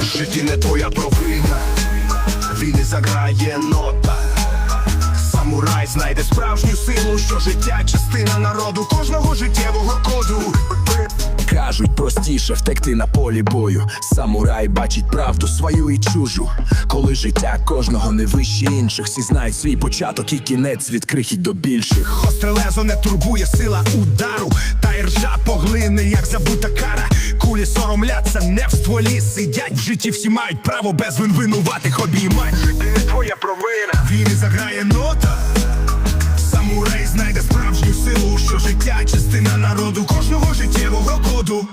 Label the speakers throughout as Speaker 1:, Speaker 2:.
Speaker 1: В житті не твоя провина, він і заграє нота. Самурай знайде справжню силу, що життя частина народу кожного життєвого коду. Кажуть, простіше втекти на полі бою. Самурай бачить правду свою і чужу. Коли життя кожного не вище інших, всі знають свій початок і кінець від крихіть до більших. Гостре лезо не турбує сила удару, та й ржа поглине, як забута кара. Кулі соромляться не в стволі сидять в житті, всі мають право без вин винуватих обіймать. Жити не твоя провина. Він і заграє нота. Життя частина народу кожного життєвого коду.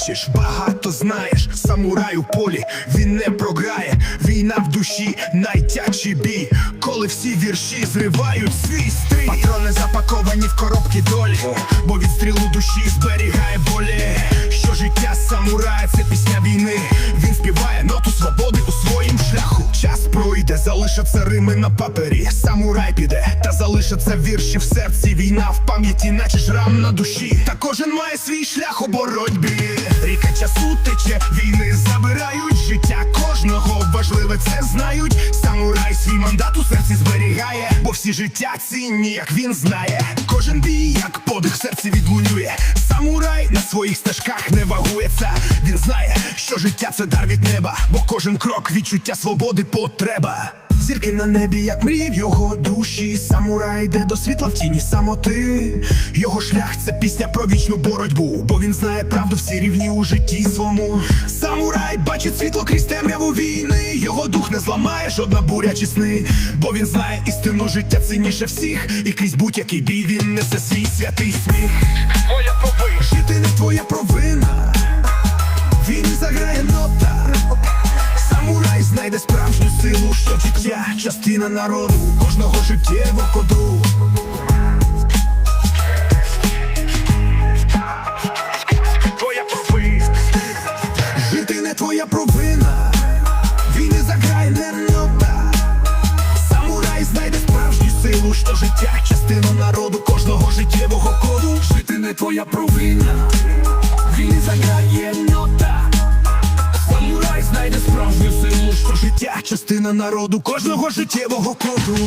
Speaker 1: Бачиш, багато знаєш. Самурай у полі він не програє. Війна в душі, найтячий бій. Коли всі вірші зривають свій стрій. Патрони запаковані в коробки долі. Бо від стрілу душі зберігає болі. Що життя самурая це пісня війни. Він співає ноту свободи у своїм шляху. Час пройде, залишаться рими на папері. Самурай піде, та залишаться вірші в серці. Війна в пам'яті, наче шрам на душі. Та кожен має свій шлях у боротьбі. Ріка часу тече, війни забирають життя кожного. Важливе це знають. Самурай свій мандат у серці зберігає, бо всі життя цінні, як він знає. Кожен бій, як подих серці відлунює. Самурай на своїх стежках не вагується. Він знає, що життя це дар від неба, бо кожен крок відчуття свободи потреба. Зірки на небі, як мрії в його душі. Самурай йде до світла в тіні самоти. Його шлях це пісня про вічну боротьбу, бо він знає правду всі рівні у житті свому. Самурай бачить світло крізь темряву війни. Його дух не зламає жодна буря чи сни, бо він знає істину життя цінніше всіх, і крізь будь-який бій він несе свій святий сміх. Твоя провина, жити не твоя провина. Він заграє нота. Самурай знайде справжню силу, що життя частина народу, кожного життєвого коду. Твоя провина, жити не твоя провина. Він і заграє не нота. Самурай знайде справжню силу, що життя частина народу, кожного життєвого коду. Жити не твоя провина. Він і заграє нота. Життя частина народу, кожного життєвого коду.